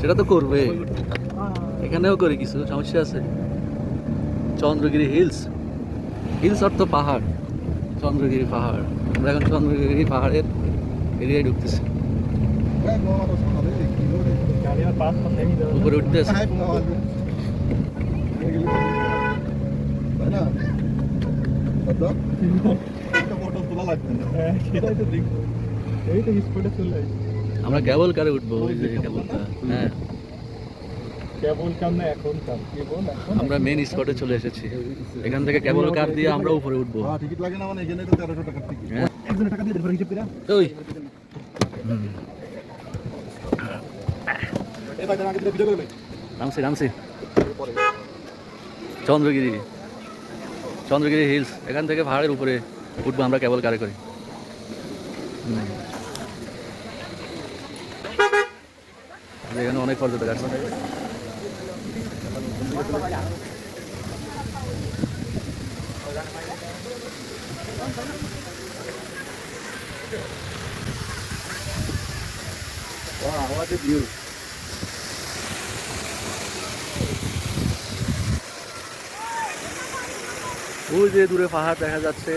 সেটা তো করবে। এখানেও করে কিছু সমস্যা আছে? চন্দ্রগিরি হিলস। হিলস অর্থ পাহাড়। চন্দ্রগিরি পাহাড়। আমরা এখন চন্দ্রগিরি পাহাড়ের এরিয়ায় ঢুকতেছি। উপরে উঠতে হ্যাঁ। সেটাই তো দেখব? এই তো স্পটে চলে আসি। আমরা কেবল কারে উঠবো? ওই যে কেবলটা। হ্যাঁ। কেবল কাম না এখন কাম। কেবল এখন আমরা মেন স্পটে চলে এসেছি। এখান থেকে কেবল কার দিয়ে আমরা উপরে উঠবো? টিকিট লাগে না মানে এখানে তো তেরোশো টাকার টিকিট হ্যাঁ। একজনের টাকা দিয়ে দেবেন হিসেব করে ওই। এই ভাই আগে ভিডিও করবে নামছি নামছি। চন্দ্রগিরি। চন্দ্রগিরি হিলস। এখান থেকে পাহাড়ের উপরে উঠবো আমরা কেবল কারে করি। হুম। এখানে অনেক পর্যটক আসছে ওই যে দূরে পাহাড় দেখা যাচ্ছে।